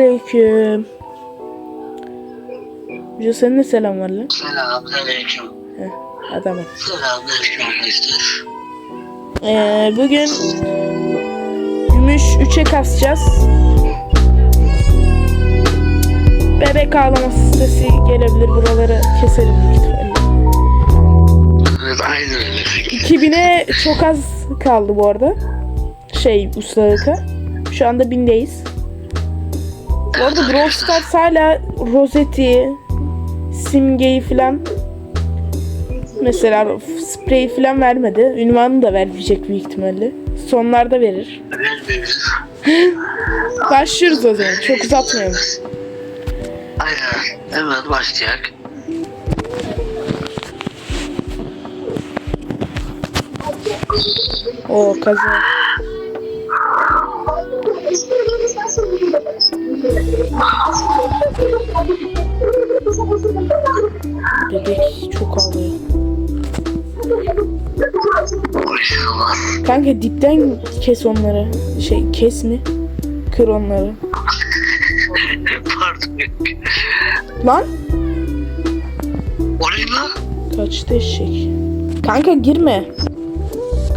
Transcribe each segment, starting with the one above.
Aleyküm. Hoca senin ne selam var lan? Selamünaleyküm. Heh, adam. Selamünaleyküm arkadaşlar. Ee, bugün gümüş 3'e kasacağız. Bebek ağlaması sesi gelebilir. Buraları büyük ihtimalle. Evet öyle. 2000'e çok az kaldı bu arada. Şey ustalıkta. Şu anda 1000'deyiz. Bu arada Brawl Stars hala rozeti, simgeyi falan mesela sprey falan vermedi. Ünvanı da vermeyecek büyük ihtimalle. Sonlarda verir. Başlıyoruz o zaman. Çok uzatmayalım. Aynen. Hemen başlayak. O kaza. Bebek çok ağlıyor. Kanka dipten kes onları. Şey kes mi? Kır onları. Pardon. Lan O ne lan? kaçtı eşek. Kanka girme.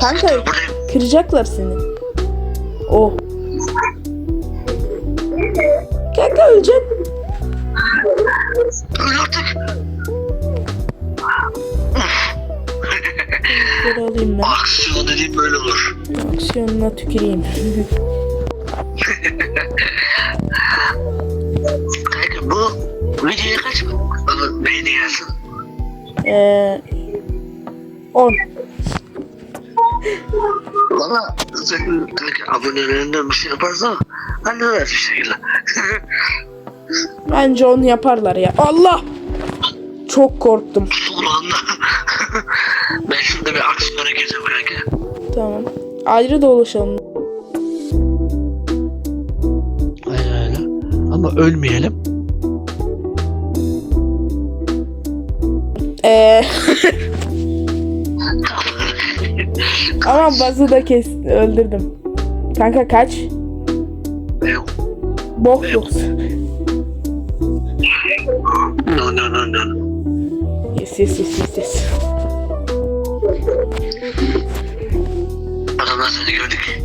Kanka Buradayım. kıracaklar seni. Oh. Kanka ölecek. Öl artık. Şöyle alayım ben. Aksiyon dediğim böyle olur. Aksiyonuna tüküreyim. Kanka bu videoya kaç beğeni gelsin. Eee 10. Valla sen kanka abonelerinden bir şey yaparsa hallederiz bir şekilde. Bence onu yaparlar ya. Allah! Çok korktum. Anda. ben şurada bir aksiyona gireceğim kanka. Tamam. Ayrı dolaşalım. Aynen öyle. Ama ölmeyelim. Eee ama bazı da kes öldürdüm. Kanka kaç? Yok. Bok yoksa. No no no no. Yes yes yes yes yes. Adamlar seni gördük.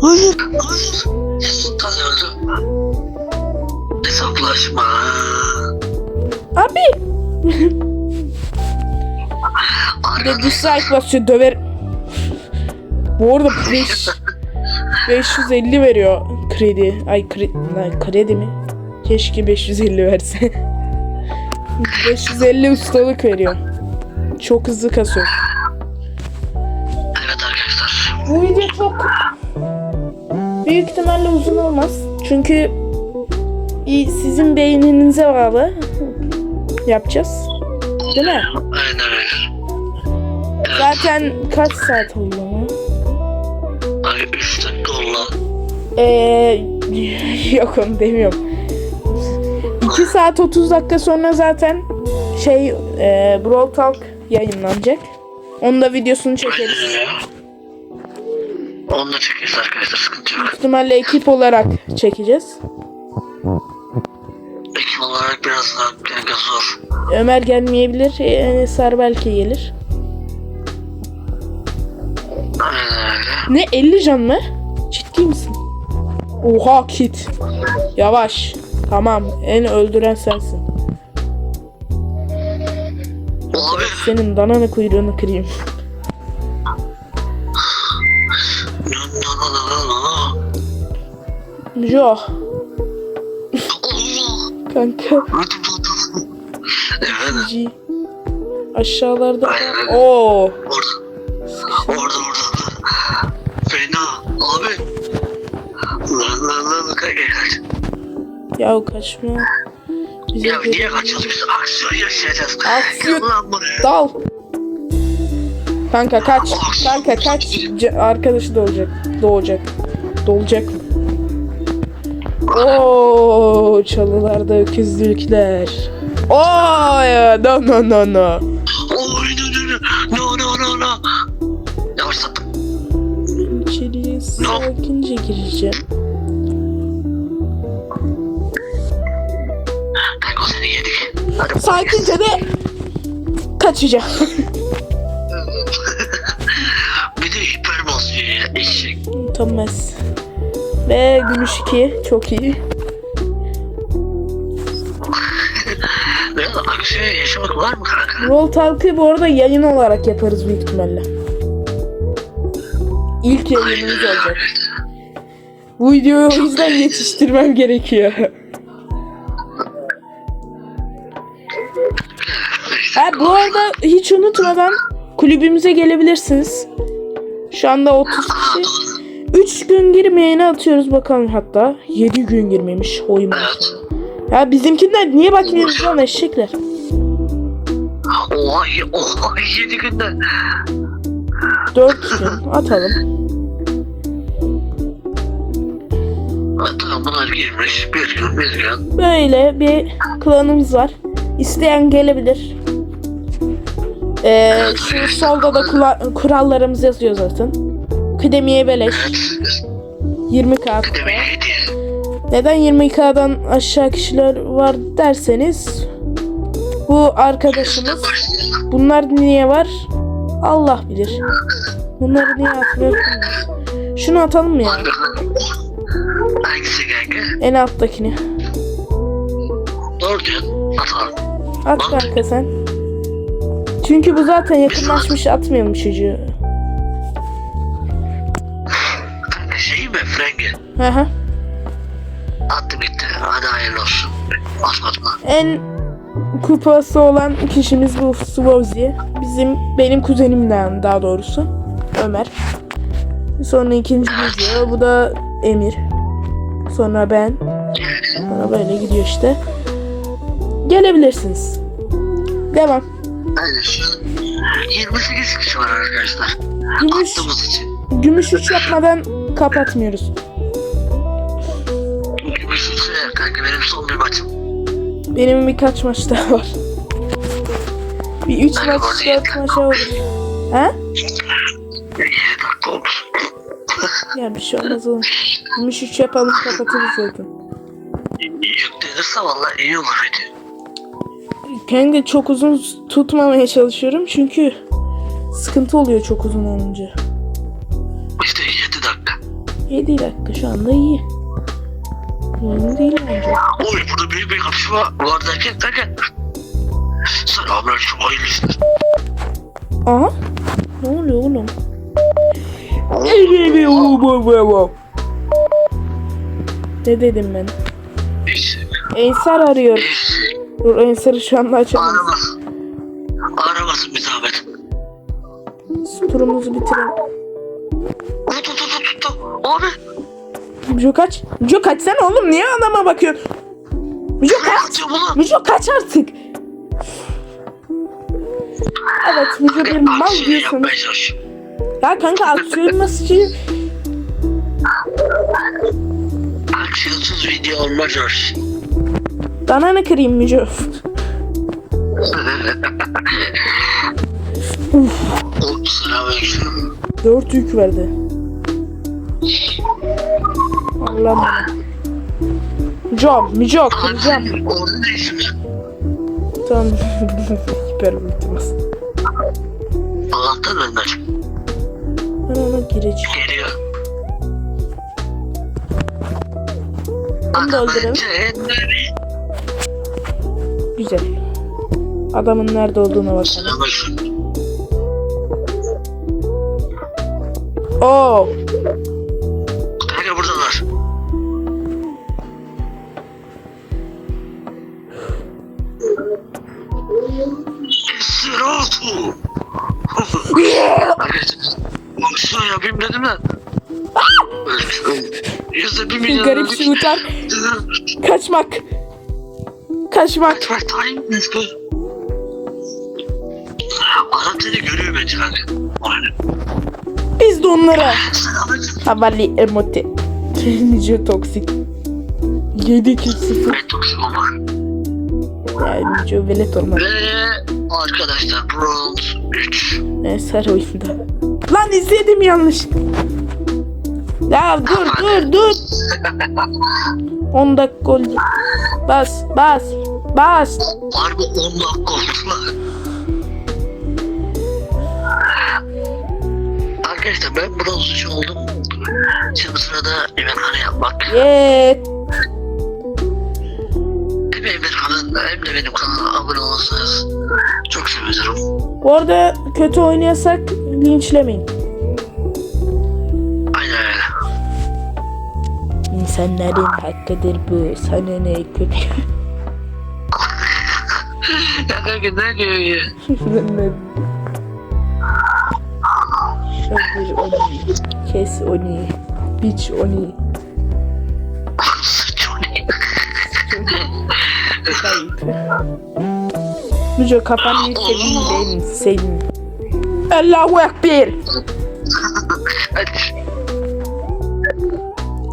Hayır, hayır. Sultan öldü. Hesaplaşma. Abi! Bir de dislike basıyor döver. Bu arada 5 550 veriyor kredi. Ay kredi, lan kredi mi? Keşke 550 verse. 550 ustalık veriyor. Çok hızlı kasıyor. Evet arkadaşlar. Bu video çok büyük ihtimalle uzun olmaz. Çünkü sizin beyninize bağlı yapacağız. Değil mi? Aynen öyle. Zaten kaç saat oldu ama? Ay 3 dakika oldu. Eee yok onu demiyorum. 2 saat 30 dakika sonra zaten şey eee Brawl Talk yayınlanacak. Onun da videosunu çekeriz. öyle. Onunla çekeriz arkadaşlar sıkıntı yok. İhtimalle ekip olarak çekeceğiz. Olarak biraz daha kanka zor. Ömer gelmeyebilir. Enesar belki gelir. Aynen öyle. Ne 50 can mı? Ciddi misin? Oha kit. Yavaş. Tamam. En öldüren sensin. Abi Senin dananı kuyruğunu kırayım. no Kanka. G. Aşağılarda. Oo. Orada. Orada orada. Fena. Abi. Lan lan lan kanka kaç. Ya kaçma. Bize Ya niye kaçıyoruz biz? Aksiyon yaşayacağız. Aksiyon-. Dal. Kanka kaç. Kanka kaç. Arkadaşı doğacak. Doğacak. Dolacak mı? Oo, çalılarda öküzlükler. Oo, no no no no. No no no no no no. İçeriye sakince gireceğim. Sakince de kaçacağım. Bir de hiper basıyor ya eşek. Utanmaz. Ve gümüş 2 çok iyi. Ne aksiyon yaşamak var mı kanka? Roll Talk'ı bu arada yayın olarak yaparız büyük ihtimalle. İlk yayınımız olacak. Bu videoyu o yüzden yetiştirmem gerekiyor. Ha bu arada hiç unutmadan kulübümüze gelebilirsiniz. Şu anda 30 kişi. 3 gün girmeyeni atıyoruz bakalım hatta. 7 gün girmemiş. Oy maşallah. Evet. Ya bizimkiler niye bakmıyoruz lan eşekler? Oha, oha yedi günde. 4 gün atalım. Hatta bunlar girmiş bir gün bir gün. Böyle bir klanımız var. İsteyen gelebilir. Ee, şu solda da kurallarımız yazıyor zaten. Kıdemiye beleş. Evet. 20k kupa. Neden 20k'dan aşağı kişiler var derseniz bu arkadaşımız bunlar niye var Allah bilir. Bunları niye atmıyor. Şunu atalım mı ya? Hangisi kanka? En alttakini. Doğru diyorsun. Atalım. At kanka sen. Çünkü bu zaten yakınlaşmış atmayalım çocuğu. Hı hı. Attı gitti. Hadi hayırlı olsun. Basmadım ha. En kupası olan kişimiz bu Swozy. Bizim benim kuzenimden daha doğrusu. Ömer. Sonra ikinci video. Bu da Emir. Sonra ben. Sonra böyle gidiyor işte. Gelebilirsiniz. Devam. Aynen şu an 28 kişi var arkadaşlar. Gümüş, Attığımız için. gümüş üç yapmadan kapatmıyoruz. Benim birkaç maç daha var. Bir üç maç, dört maç olur. Ha? 7 dakika olmuş. Ya bir şey olmaz oğlum. Gümüş üç yapalım kapatırız zaten. Yüklenirse valla iyi olur video. Kanka çok uzun tutmamaya çalışıyorum çünkü sıkıntı oluyor çok uzun olunca. İşte 7 dakika. 7 dakika şu anda iyi. Uzun değil bence. Oy burada büyük bir kapışma var derken kanka. Selamünaleyküm hayırlı işler. Aha. Ne oluyor oğlum? Ne Ne dedim ben? Ensar arıyor. Dur Ensar'ı şu anda açalım. Aramasın. Aramasın bir zahmet. Turumuzu bitirelim. Tut tut tut tut. Abi. Müco kaç. Müco kaç sen oğlum niye adama bakıyorsun? Müco kaç. Müco kaç artık. Evet Müco bir mal diyorsun. Ya kanka aksiyon nasıl şey? Aksiyonsuz video olmaz George. Bana ne kırayım Müco? Selamünaleyküm. Dört yük verdi. Orada ne işin var? Tamam. Hiper ultimas. Allah'tan ölmez. Ben ona gireceğim. Geliyor. Da öldürelim. Güzel. Adamın nerede olduğuna bakalım. Oo. Yapayım dedim de. Yüzde bir milyon. Garip şutar. Kaçmak. Kaçmak. Bak time yüzde. Adam seni görüyor bence kanka. Aynen. Biz de onlara. Havali emote. Nice toksik. 7 2 0. Ben toksik olmak. Yani video velet olmadı. Ve arkadaşlar bronz 3. Evet, her oyunda. Lan izledim yanlış. Ya dur dur dur. 10 dakika oldu. Bas bas bas. Harbi 10 dakika oldu lan. Arkadaşlar ben bronz 3 oldum. Şimdi sırada yemekhane yapmak. Yet. Hem yemekhane hem de benim kanalıma abone olursanız çok sevinirim. Bu arada kötü oynayasak linçlemeyin. Aynen öyle. İnsanların hakkıdır bu. Sana ne kötü. Ya kanka ne diyor ya? Şöyle onu. Kes onu. Biç onu. Johnny. Kayıp. Müco kafanı yükselin benim senin. Allahu Ekber.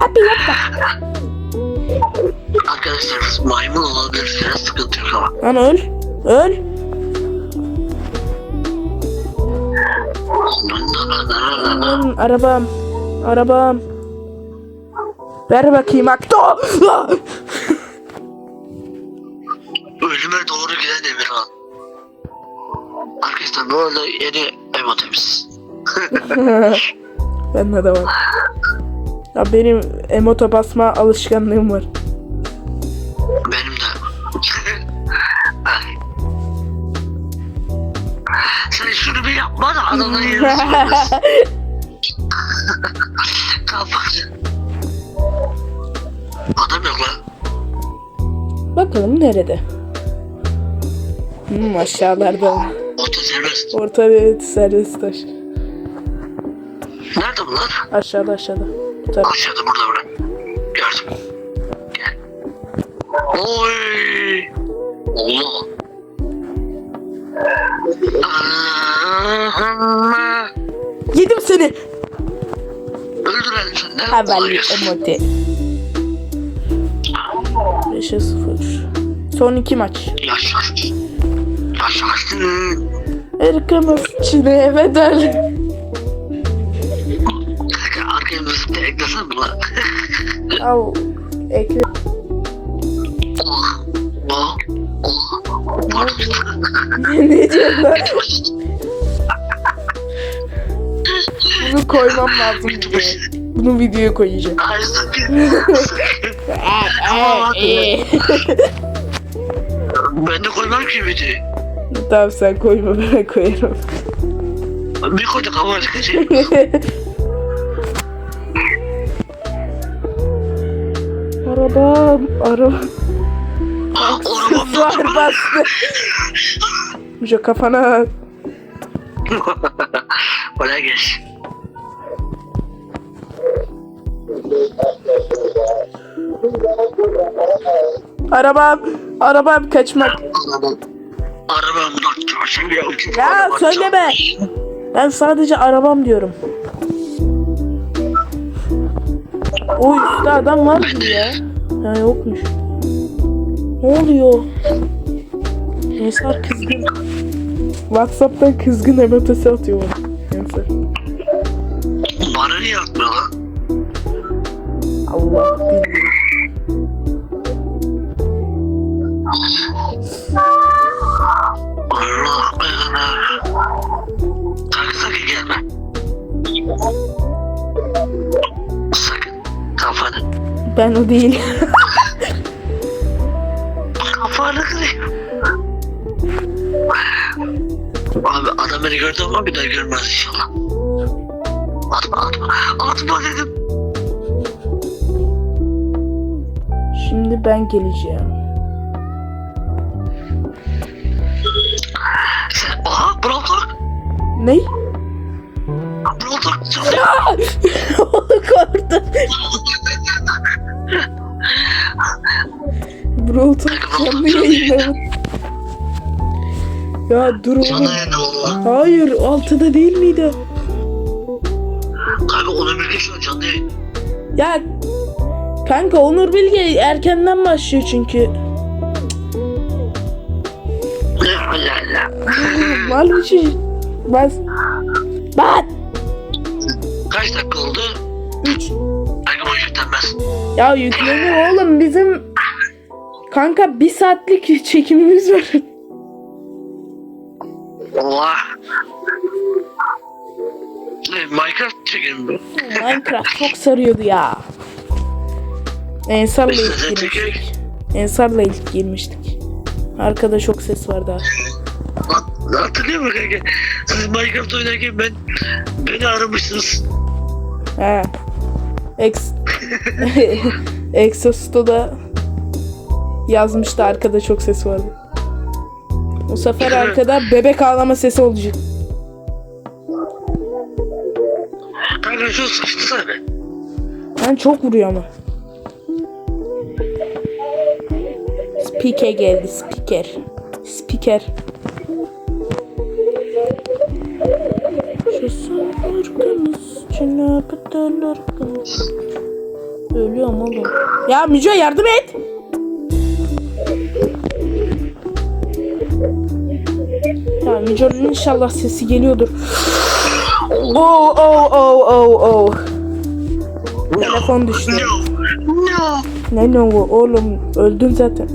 Abi yapma. Arkadaşlar biz maymun olabilirsiniz sıkıntı yok ama. Lan öl. Öl. Lan arabam. Arabam. Ver bakayım akto. Ölüme doğru giden Emirhan. Arkadaşlar bu arada yeni emotemiz. Bende de var. Ya benim emota basma alışkanlığım var. Benim de. Sen şunu bir yapma da adamın yerine söylemesin. Kapat. Adam yok lan. Bakalım nerede? Hmm, aşağılarda. Oto serbest. Orta ve serbest taş. Nerede bunlar? Aşağıda aşağıda. Bu taraf. Aşağıda burada burada. Gördüm. Gel. Oy. Allah. Aa, Yedim seni. Öldürelim sen de. Havalli Kolay gelsin. emote. 5'e 0. Son iki maç. Yaşarsın. Yaşarsın. Erkamız Çin'e bedel. Arkaya müzik de eklesen mi lan? Al. Ekle. Oh. Oh. Oh. Pardon. ne diyorsun lan? Bunu koymam lazım videoya. Bunu videoya koyacağım. Ay sakın. Ben de koymam ki videoyu. Tamam sen koyma ben koyarım. Bir koyduk ama çıkacak. Arabam. Oğlum Kızlar bastı. Müce kafana. Kolay gelsin. Arabam, arabam kaçmak. Arabam. Arabam bırak. Şimdi ya. Ya söyleme. Ben sadece arabam diyorum. O üstte adam var mı ya? Ha yokmuş. Ne oluyor? Ensar kızgın. Whatsapp'tan kızgın emotesi atıyor bana. Ensar. Bana niye atmıyor lan? Allah bilmiyor. Allah. Sakın. Kafanı. Ben o değil. Kafanı kırayım. Abi adam beni gördü ama bir daha görmez inşallah. Atma atma. Atma dedim. Şimdi ben geleceğim. Ne? Brontok. Çalıyor. Korktum. Brolton canlı yayınladı. Ya dur oğlum. ne oldu? Hayır altıda değil miydi? Kanka onu bir şu an canlı yayın. Ya kanka Onur Bilge erkenden başlıyor çünkü. Mal bir şey. Bas. Bas. Kaç dakika oldu? 3. Kanka bu yüklenmez. Ya yüklenir oğlum bizim kanka bir saatlik çekimimiz var. Ne, Minecraft çekelim mi? Minecraft çok sarıyordu ya. Ensar'la ilk girmiştik. Ensar'la ilk girmiştik. Arkada çok ses vardı. Hat- Hatırlıyor musun kanka? Siz Minecraft oynarken ben beni aramışsınız. He. Ex Exhaust'ta yazmıştı arkada çok ses vardı. Bu sefer arkada bebek ağlama sesi olacak. Kanka şu be. Ben çok vuruyor ama. Speaker geldi speaker. Speaker. Cenab arkamız. Ölüyorum oğlum. Ya Müce yardım et. Ya Müce'nin inşallah sesi geliyordur. Oh oh oh oh oh. Telefon düştü. No. No. Ne ne o oğlum öldün zaten.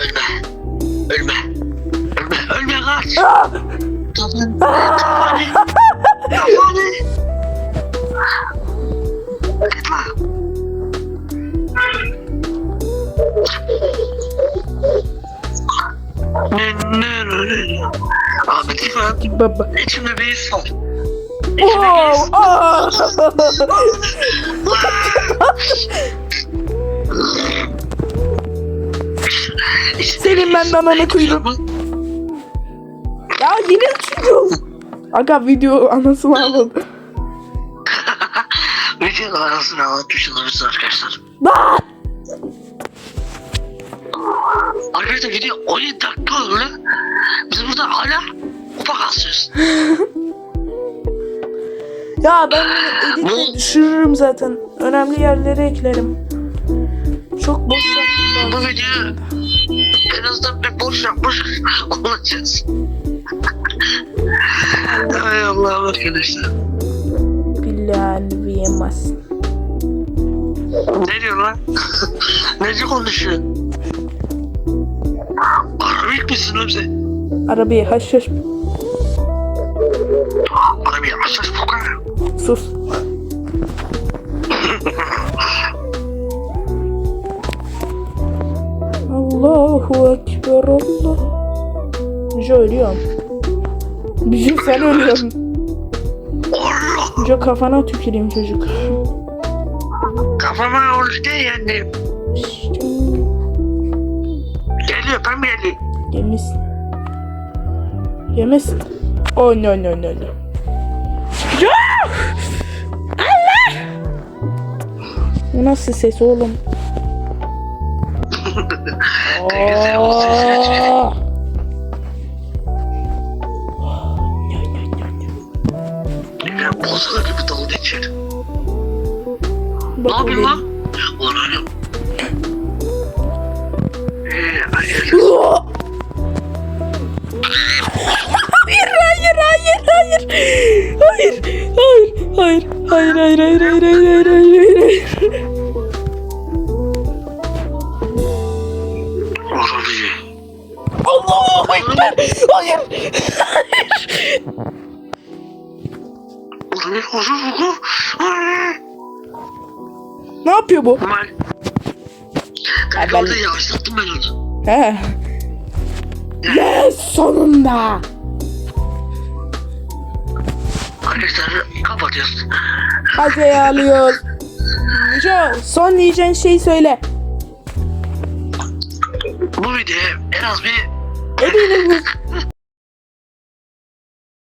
Ölme. Ölme. Ölme. Ölme kaç. Ah! Kafanı. Kafanı. Ne, ne öyle Abi lütfen. Baba. İçimde bir his var. Wow. Senin ben ananı kıydın. Ya yine uçuyoruz. Aga video anası var. Video arasını anlatmış olabiliriz arkadaşlar. Lan! Arkadaşlar video 17 dakika oldu. Biz burada hala kupa kasıyoruz. Ya ben bunu editle düşürürüm zaten. Önemli yerlere eklerim. Çok boş yaptım. Bu video en azından bir boş yapmış olacağız. Ay Allah'ım arkadaşlar. Billahi yemez. Ne diyor lan? Nece konuşuyor? Arabik misin oğlum sen? Arabayı haşhaş Arabik aşağı fukar. sus. Allahu Ekber Allah. Müce ölüyorum. Müce sen ölüyorsun. Müce kafana tüküreyim çocuk. Kafama oldu yani. Geliyor ben mi geleyim? Yemişsin. Yemişsin. Oh no no no no. Ya! Allah! Bu nasıl ses oğlum? Öyle. lan? Ulan hayır. Hayır, hayır, hayır, hayır. Hayır, hayır, hayır, hayır, hayır, hayır, hayır, hayır, hayır, hayır, hayır. Allahu Ekber. Hayır. Ulan ne hazır bu? Ne yapıyor bu? Mal. Kanka orada yavaşlattım ben onu. He. Yes, sonunda. Arkadaşlar kapatıyoruz. Hadi alıyoruz. Joe, son diyeceğin şeyi söyle. Bu videoya en az bir Eminim